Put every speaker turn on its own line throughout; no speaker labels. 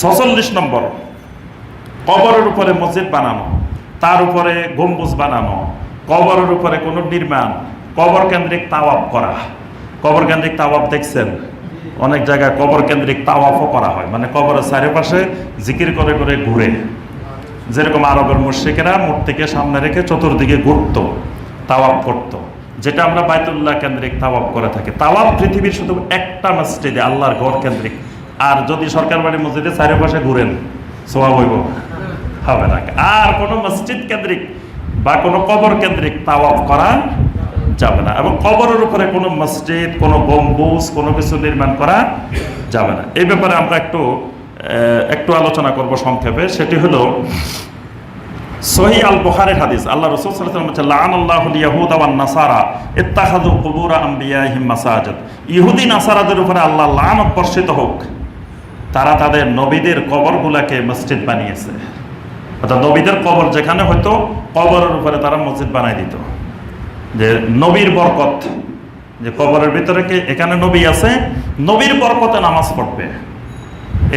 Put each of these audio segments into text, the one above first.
ছচল্লিশ নম্বর। কবরের উপরে মসজিদ বানানো, তার উপরে গম্বুজ বানানো, কবরের উপরে কোনো নির্মাণ, কবর কেন্দ্রিক তাওয়াব করা। কবর কেন্দ্রিক তাওয়াব দেখছেন? অনেক জায়গায় কবর কেন্দ্রিক তাওয়াফও করা হয় মানে কবরের চারিপাশে জিকির করে করে ঘুরে। যেরকম আরবের মুর্শিকেরা মূর্তিকে সামনে রেখে চতুর্দিকে ঘুরতো তাওয়াব করতো। যেটা আমরা বাইতুল্লাহ কেন্দ্রিক তাওয়াব করে থাকি। তাওয়াব পৃথিবীর শুধু একটা মসজিদে, আল্লাহর ঘর কেন্দ্রিক। আর যদি সরকার বাড়ি মসজিদে চারিপাশে ঘুরেন সোয়া হইব। হবে না। আর কোনো মসজিদ কেন্দ্রিক বা কোনো কবর কেন্দ্রিক তাওয়াব করা যাবে না এবং কবরের উপরে কোনো মসজিদ, কোনো গম্বুজ, কোনো কিছু নির্মাণ করা যাবে না। এই ব্যাপারে আমরা একটু একটু আলোচনা করব সংক্ষেপে। সেটি হলো সহি আল বুখারীর হাদিস। আল্লাহ রাসূল আলাইহি ওয়াসাল্লাম বলেছেন লাআনাল্লাহুল ইয়াহুদা ওয়ান নাসারা ইত্তাখাযু কুবুর আম্বিয়াহিম মাসাজিদ। ইহুদি, নাসারাদের উপরে আল্লাহ লানত বর্ষিত হোক। তারা তাদের নবীদের কবরগুলাকে মসজিদ বানিয়েছে। অর্থাৎ নবীদের কবর যেখানে হয়তো কবরের উপরে তারা মসজিদ বানাই দিত। যে নবীর বরকত, যে কবরের ভিতরে কি এখানে নবী আছে, নবীর বরকতে নামাজ পড়বে।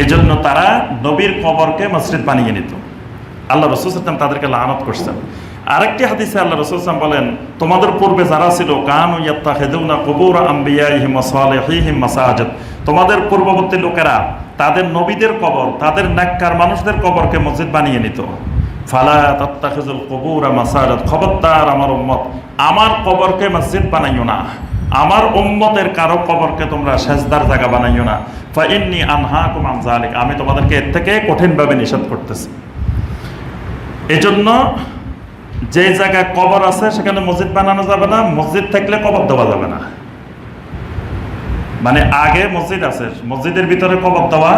এই জন্য তারা নবীর কবরকে মসজিদ বানিয়ে নিত। আল্লাহ রসুল সাল্লাম তাদেরকে লানত করছেন। আরেকটি হাদিসে আল্লাহ রসুল সাল্লাম বলেন, তোমাদের পূর্বে যারা ছিল, কান ইয়াত্তা হেদুনা কবুর আম্বিয়াইহিম সালেহিহিম মাসাজিদ। তোমাদের পূর্ববর্তী লোকেরা তাদের নবীদের কবর, তাদের নাক্কার মানুষদের কবরকে মসজিদ বানিয়ে নিত। ফালা তাত্তাখিজুল কবুর মাসাজিদ, খবরদার আমার উম্মত, আমার কবরকে মসজিদ বানাইও না। আমার উম্মতের কারও কবরকে তোমরা সেজদার জায়গা বানাইও না। ফা ইন্নি আনহাকুম আন যালিক, আমি তোমাদেরকে এর থেকে কঠিনভাবে নিষেধ করতেছি। এজন্য যে জায়গায় কবর আছে, সেখানে মসজিদ বানানো যাবে না, মসজিদ থাকলে কবর দেওয়া যাবে না। মানে আগে মসজিদ আছে, মসজিদের ভিতরে কবর দেওয়া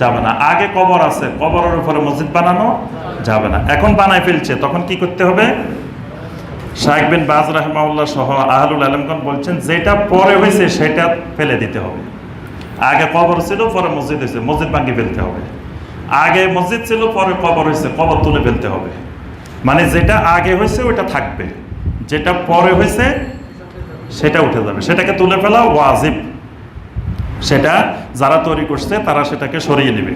যাবে না। আগে কবর আছে, কবরের উপরে মসজিদ বানানো যাবে না। এখন বানাই ফেলছে, তখন কি করতে হবে? শাহেক বিন বাজ রাহমাউল্লাহ সহ আহলুল আলমগন বলছেন, যেটা পরে হয়েছে সেটা ফেলে দিতে হবে। আগে কবর ছিল, পরে মসজিদ হয়েছে, মসজিদ ভাঙ্গি ফেলতে হবে। আগে মসজিদ ছিল, পরে কবর হয়েছে, কবর তুলে ফেলতে হবে। মানে যেটা আগে হয়েছে ওইটা থাকবে। যেটা পরে হয়েছে, সেটা উঠে যাবে। সেটাকে তুলে ফেলা ওয়াজিব। সেটা যারা তৈরি করছে, তারা সেটাকে সরিয়ে নেবে।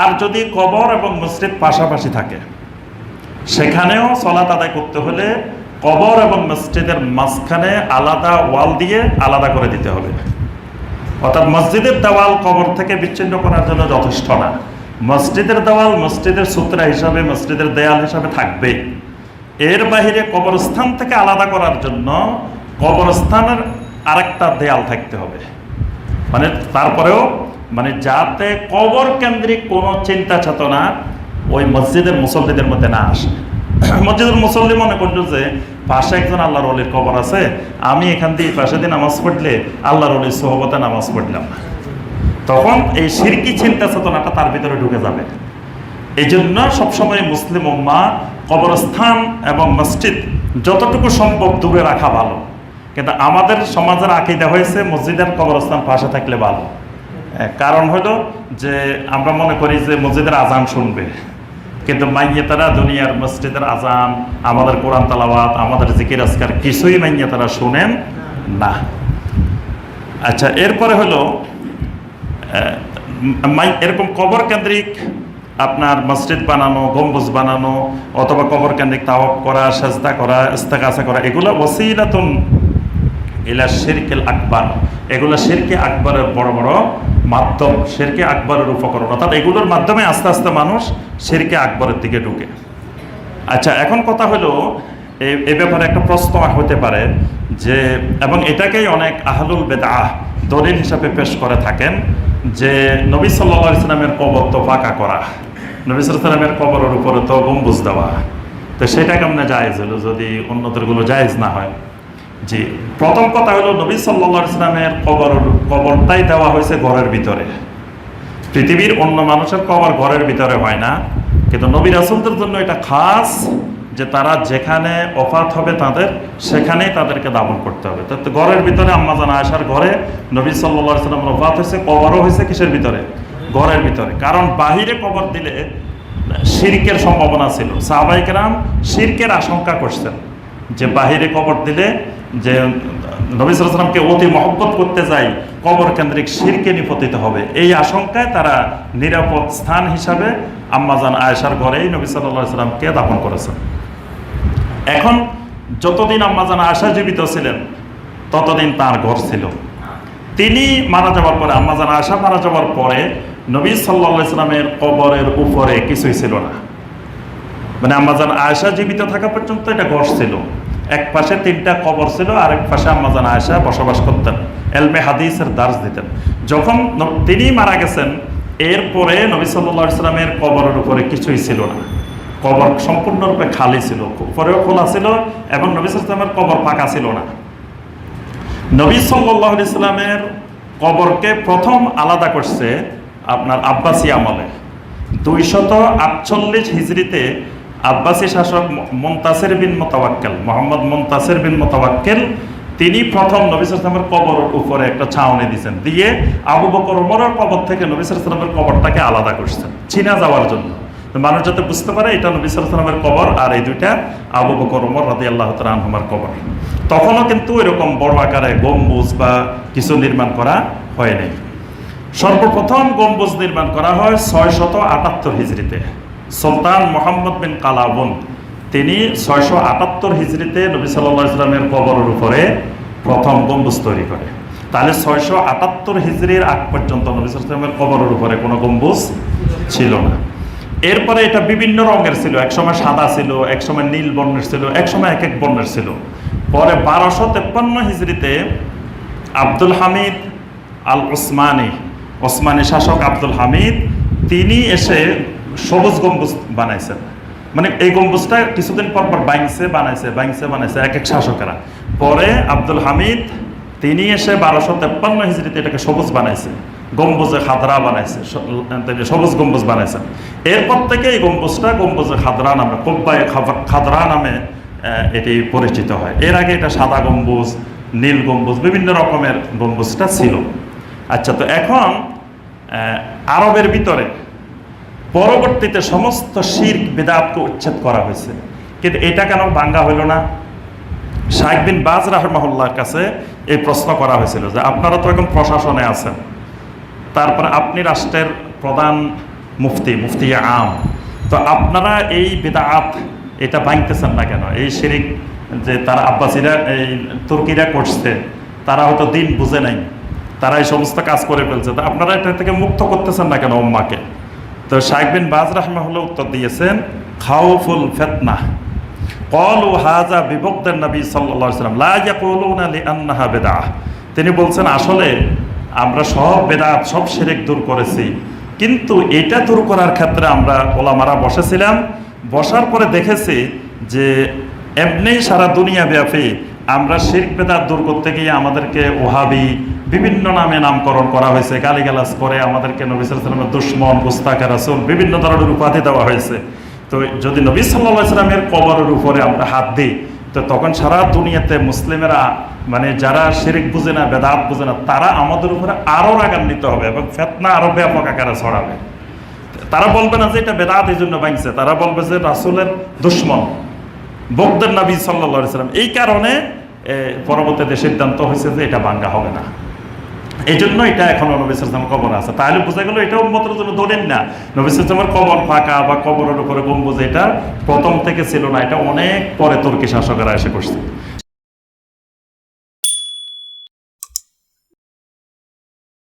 আর যদি কবর এবং মসজিদ পাশাপাশি থাকে, সেখানেও সলাত আদায় করতে হলে কবর এবং মসজিদের মাঝখানে আলাদা ওয়াল দিয়ে আলাদা করে দিতে হবে। অর্থাৎ মসজিদের দেওয়াল কবর থেকে বিচ্ছিন্ন করার জন্য যথেষ্ট না। মসজিদের দেওয়াল মসজিদের সূত্রা হিসাবে, মসজিদের দেয়াল হিসাবে থাকবে। এর বাহিরে কবরস্থান থেকে আলাদা করার জন্য কবরস্থানের আরেকটা দেয়াল থাকতে হবে। মানে তারপরেও মানে যাতে কবর কেন্দ্রিক কোনো চিন্তা চেতনা ওই মসজিদের মুসল্লিদের মধ্যে না আসে। মসজিদের মুসল্লি মনে করল যে, পাশে একজন আল্লাহর অলির কবর আছে, আমি এখান দিয়ে পাশে দিয়ে নামাজ পড়লে আল্লাহর অলির সহবতে নামাজ পড়লাম তখন এই সিরকি চিন্তা চেতনাটা তার ভিতরে ঢুকে যাবে। এই জন্য সবসময় মুসলিম উম্মা কবরস্থান এবং মসজিদ যতটুকু সম্ভব দূরে রাখা ভালো। কিন্তু আমাদের সমাজের আকিদা হয়েছে মসজিদের কবরস্থান পাশে থাকলে ভালো। কারণ হলো যে আমরা মনে করি যে মসজিদের আজান শুনবে। কিন্তু মাইয়েতারা দুনিয়ার মসজিদের আজান, আমাদের কোরআন তালাবাত আমাদের জিকির আজকার কিছুই মাইয়েতারা শুনেন না। আচ্ছা এরপরে হলো এরকম কবর কেন্দ্রিক আপনার মসজিদ বানানো, গম্বুজ বানানো, অথবা কবর কেন্দ্রিক তাওয়াব করা, সাজদা করা ইস্তেকাসা করা, এগুলো ওসিলাতুন এলা শিরকেল আকবর। এগুলো শেরকে আকবরের বড় বড় মাধ্যম, শেরকে আকবরের উপকরণ। অর্থাৎ এগুলোর মাধ্যমে আস্তে আস্তে মানুষ শেরকে আকবরের দিকে ঢুকে। আচ্ছা এখন কথা হলো, এ- ব্যাপারে একটা প্রশ্ন হতে পারে যে, এবং এটাকেই অনেক আহলুল বেদাহ দলিল হিসাবে পেশ করে থাকেন যে, নবী সাল্লাহ ইসলামের কবর তো পাকা করা। নবী সাল্লামের কবরের উপরে তো গম্বুজ দেওয়া। তো সেটা কেমনে জায়েজ হলো যদি অন্যদেরগুলো জায়েজ না হয়? জি, প্রথম কথা হলো নবী সাল্লাহ ইসলামের কবর, কবরটাই দেওয়া হয়েছে ঘরের ভিতরে। পৃথিবীর অন্য মানুষের কবর ঘরের ভিতরে হয় না, কিন্তু নবী রাসুলদের জন্য এটা খাস যে তারা যেখানে অফাত হবে তাদের, সেখানেই তাদেরকে দাবন করতে হবে। তো ঘরের ভিতরে আম্মা জানা আসার ঘরে নবী সাল্লা সাল্লামের অফাত হয়েছে, কবরও হয়েছে কিসের ভিতরে? ঘরের ভিতরে। কারণ বাহিরে কবর দিলে শিরকের সম্ভাবনা ছিল। সাহাবাইকেরাম শিরকের আশঙ্কা করছেন যে বাহিরে কবর দিলে যে নবী সালামকে অতি মহব্বত করতে যাই, কবর কেন্দ্রিক শিরকে নিপতিত হবে। এই আশঙ্কায় তারা নিরাপদ স্থান হিসাবে আম্মাজান আয়েশার ঘরেই নবী সাল্লাহ সাল্লামকে দাপন করেছেন এখন যতদিন আম্মাজান আয়েশা জীবিত ছিলেন, ততদিন তার ঘর ছিল। তিনি মারা যাওয়ার পরে, আম্মাজান আয়েশা মারা যাওয়ার পরে নবী সাল্লাহ ইসলামের কবরের উপরে কিছুই ছিল না। মানে আম্মাজান আয়েশা জীবিত থাকা পর্যন্ত এটা ঘর ছিল। এক পাশে তিনটা কবর ছিল আর এক পাশে আম্মাজান আয়েশা বসবাস করতেন। এলমে হাদিসের দার্স দিতেন। যখন তিনি মারা গেছেন, এরপরে নবী সাল্লাহ ইসলামের কবরের উপরে কিছুই ছিল না। কবর সম্পূর্ণরূপে খালি ছিল, উপরেও খোলা ছিল এবং নবী ইসলামের কবর পাকা ছিল না। নবী সাল্লাহ ইসলামের কবরকে প্রথম আলাদা করছে আপনার আব্বাসী আমলে। দুইশত আটচল্লিশ হিজড়িতে আব্বাসী শাসক মন্তাসের বিন মোতাবাক্কেল মোহাম্মদ মন্তাসের বিন মোতাবাক্কেল তিনি প্রথম নবিসামের কবর উপরে একটা ছাউনি দিয়েছেন দিয়ে আবু বকর ওমরের কবর থেকে নবিসামের কবরটাকে আলাদা করছেন, চীনা যাওয়ার জন্য। মানুষ যাতে বুঝতে পারে, এটা নবী সালামের কবর আর এই দুইটা আবু বকর ওমর রাদি আল্লাহ তালহমার কবর। তখনও কিন্তু এরকম বড় আকারে গম্বুজ বা কিছু নির্মাণ করা হয়নি সর্বপ্রথম গম্বুজ নির্মাণ করা হয় ছয় শত আটাত্তর হিজড়িতে। সুলতান মোহাম্মদ বিন কালাবন। তিনি ছয়শো আটাত্তর হিজড়িতে নবী সাল্লাহ ইসলামের কবরের উপরে প্রথম গম্বুজ তৈরি করে। তাহলে ছয়শো আটাত্তর হিজড়ির আগ পর্যন্ত নবী ইসলামের কবরের উপরে কোনো গম্বুজ ছিল না। এরপরে এটা বিভিন্ন রঙের ছিল। একসময় সাদা ছিল, একসময় নীল বর্ণের ছিল, একসময় এক এক বর্ণের ছিল। পরে বারোশো তেপ্পান্ন হিজড়িতে আব্দুল হামিদ আল ওসমানী ওসমানী শাসক আব্দুল হামিদ, তিনি এসে সবুজ গম্বুজ বানাইছেন মানে এই গম্বুজটা কিছুদিন পর পর বাইংসে বানাইছে বাইংসে বানাইছে, এক এক শাসকেরা। পরে আব্দুল হামিদ, তিনি এসে বারোশো তেপ্পান্ন হিজড়িতে এটাকে সবুজ বানাইছে। গম্বুজে খাদরা বানাইছে সবুজ গম্বুজ বানাইছেন এরপর থেকে এই গম্বুজটা গম্বুজে খাদরা নামে কোব্বাই খাদরা নামে এটি পরিচিত হয়। এর আগে এটা সাদা গম্বুজ, নীল গম্বুজ, বিভিন্ন রকমের গম্বুজটা ছিল। আচ্ছা তো এখন আরবের ভিতরে পরবর্তীতে সমস্ত শির্ক, বেদাতকে উচ্ছেদ করা হয়েছে। কিন্তু এটা কেন বাঙ্গা হইল না? শাহেক বিন বাজ রাহমাহুল্লাহর কাছে এই প্রশ্ন করা হয়েছিল যে আপনারা তো এখন প্রশাসনে আছেন। তারপরে আপনি রাষ্ট্রের প্রধান মুফতি মুফতি আম। তো আপনারা এই বেদাত এটা ভাঙতেছেন না কেন? এই শিরিক যে তারা আব্বাসীরা, এই তুর্কিরা করছে, তারা হয়তো দিন বুঝে নাই। তারা এই সমস্ত কাজ করে ফেলছে। তো আপনারা এটা থেকে মুক্ত করতেছেন না কেন উম্মাকে? তো শাহেক বিন বাজ রাহমাহুল্লাহ উত্তর দিয়েছেন, খাউফুল ফেতনা। কলু হাজা বিভক্তের নবী সাল্লাহ সাল্লাম লা ইয়াকুলুনা লিআন্নাহা বিদআহ। তিনি বলছেন, আসলে আমরা সব বেদাত সব শিরিক দূর করেছি। কিন্তু এটা দূর করার ক্ষেত্রে আমরা ওলামারা বসেছিলাম। বসার পরে দেখেছি যে এমনিই সারা দুনিয়া ব্যাপী আমরা শিরক বেদাত দূর করতে গিয়ে আমাদেরকে ওহাবি বিভিন্ন নামে নামকরণ করা হয়েছে, গালিগালাজ করে আমাদেরকে নবী সাল্লামের দুশ্মন গুস্তাকা রাসুল বিভিন্ন ধরনের উপাধি দেওয়া হয়েছে। তো যদি নবী সাল্লাহ সাল্লামের কবরের উপরে আমরা হাত দিই, তো তখন সারা দুনিয়াতে মুসলিমেরা মানে যারা শিরিক বুঝে না, বেদাত বুঝে না, তারা আমাদের উপরে আরও রাগান্বিত হবে এবং ফেতনা আরও ব্যাপক আকারে ছড়াবে। তারা বলবে না যে এটা বেদাত, এই জন্য ভাঙছে। তারা বলবে যে রাসুলের দুশ্মন। বকদের নবী সাল্লা সাল্লাম এই কারণে পরবর্তীতে সিদ্ধান্ত হয়েছে যে এটা বাঙ্গা হবে না। এই জন্য এটা এখনও নবিসাম কবর আছে। তাহলে বোঝা গেল এটা উন্মতের জন্য ধরেন না। নবিসামের কবর ফাঁকা বা কবরের উপরে গম্বুজ, এটা প্রথম থেকে ছিল না, এটা অনেক পরে তুর্কি শাসকেরা এসে করছে।